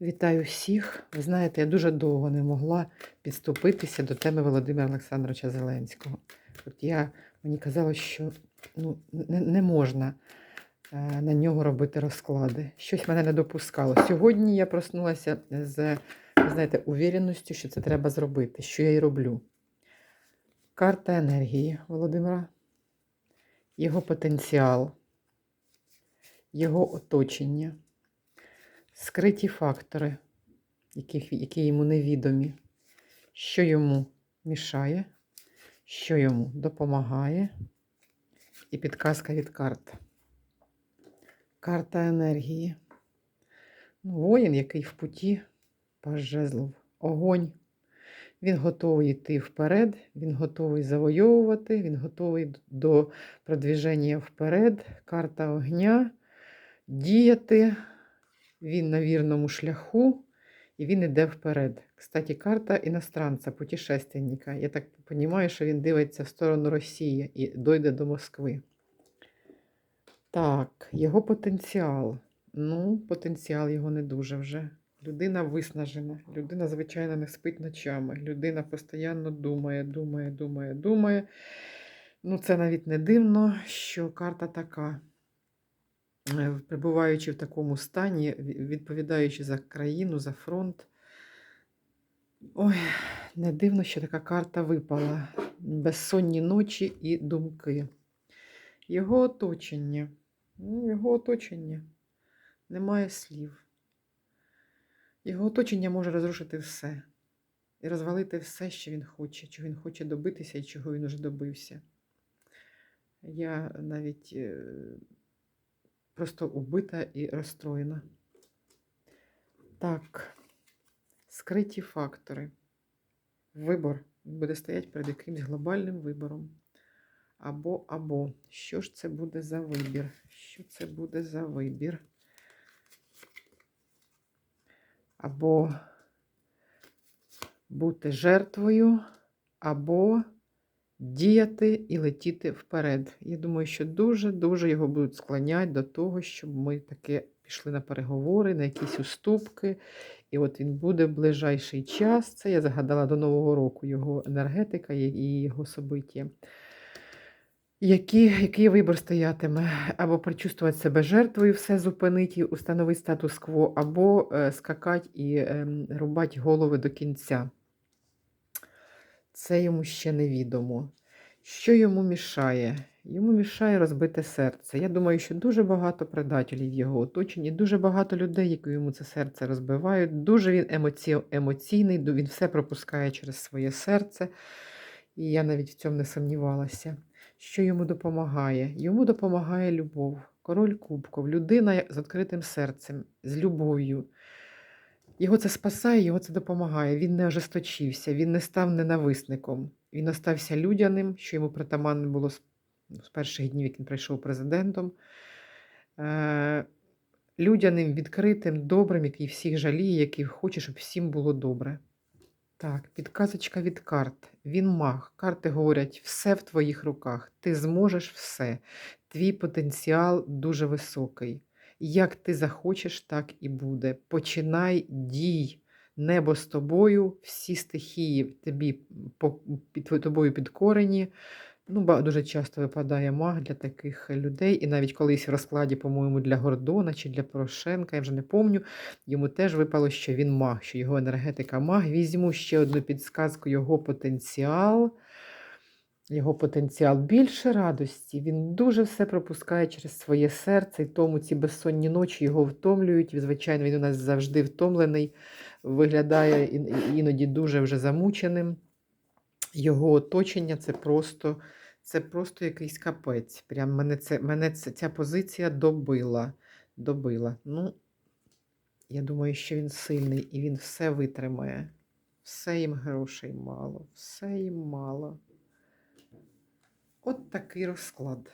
Вітаю всіх. Ви знаєте, я дуже довго не могла підступитися до теми Володимира Олександровича Зеленського. От я, мені казалось, що ну, не, не можна е, на нього робити розклади. Щось мене не допускало. Сьогодні я проснулася з, ви знаєте, увіреністю, що це треба зробити, що я і роблю. Карта енергії Володимира, його потенціал, його оточення скриті фактори, які, які йому невідомі, що йому мішає, що йому допомагає, і підказка від карт. Карта енергії. Ну, Воїн, який в путі, жезлов, огонь. Він готовий йти вперед, він готовий завойовувати, він готовий до продвіження вперед, карта огня, діяти. Він на вірному шляху і він йде вперед. Кстати, карта іностранця, путешественника. Я так розумію, що він дивиться в сторону Росії і дойде до Москви. Так, його потенціал. Ну, потенціал його не дуже вже. Людина виснажена. Людина, звичайно, не спить ночами. Людина постійно думає, думає, думає, думає. Ну, це навіть не дивно, що карта така. Е, перебуваючи в такому стані, відповідаючи за країну, за фронт. Ой, не дивно, що така карта випала. Безсонні ночі і думки. Його оточення. Ну, Його оточення. Немає слів. Його оточення може розрушити все. І розвалити все, що він хоче, чого він хоче добитися і чого він уже добився. Я навіть е, просто убита і розстроєна. Так, скриті фактори. Вибор буде стояти перед якимось глобальним вибором. Або, або. Що ж це буде за вибір? Що це буде за вибір? Або бути жертвою, або діяти і летіти вперед. Я думаю, що дуже-дуже його будуть склоняти до того, щоб ми таки пішли на переговори, на якісь уступки. І от він буде в ближайший час. Це я загадала до Нового року його енергетика і його собиття. Який, який вибір стоятиме? Або причувствувати себе жертвою, все зупинити, установити статус-кво, або е, скакати і е, рубати голови до кінця. Це йому ще невідомо. Що йому мішає? Йому мішає розбите серце. Я думаю, що дуже багато предателів в його оточенні, дуже багато людей, які йому це серце розбивають. Дуже він емоці... емоційний, він все пропускає через своє серце. І я навіть в цьому не сумнівалася. Що йому допомагає? Йому допомагає любов, король кубков, людина з відкритим серцем, з любов'ю. Його це спасає, його це допомагає. Він не ожесточився, він не став ненависником. Він остався людяним, що йому притаманне було з, ну, перших днів, як він прийшов президентом. Е, Людяним, відкритим, добрим, який всіх жаліє, який хоче, щоб всім було добре. Так, підказочка від карт. Він маг. Карти говорять, все в твоїх руках. Ти зможеш все. Твій потенціал дуже високий. Як ти захочеш, так і буде. Починай дій. Небо з тобою, всі стихії тобі під тобою підкорені. Ну, Дуже часто випадає маг для таких людей. І навіть колись в розкладі, по-моєму, для Гордона чи для Порошенка, я вже не пам'ятаю, йому теж випало, що він маг, що його енергетика маг. Візьму ще одну підсказку, його потенціал його потенціал більше радості. Він дуже все пропускає через своє серце, і тому ці безсонні ночі його втомлюють. Звичайно, він у нас завжди втомлений, виглядає іноді дуже вже замученим. Його оточення це просто це просто якийсь капець. Прям мене це, мене це, ця позиція добила. добила. Ну, Я думаю, що він сильний і він все витримає. Все їм грошей мало, все їм мало. От такий розклад.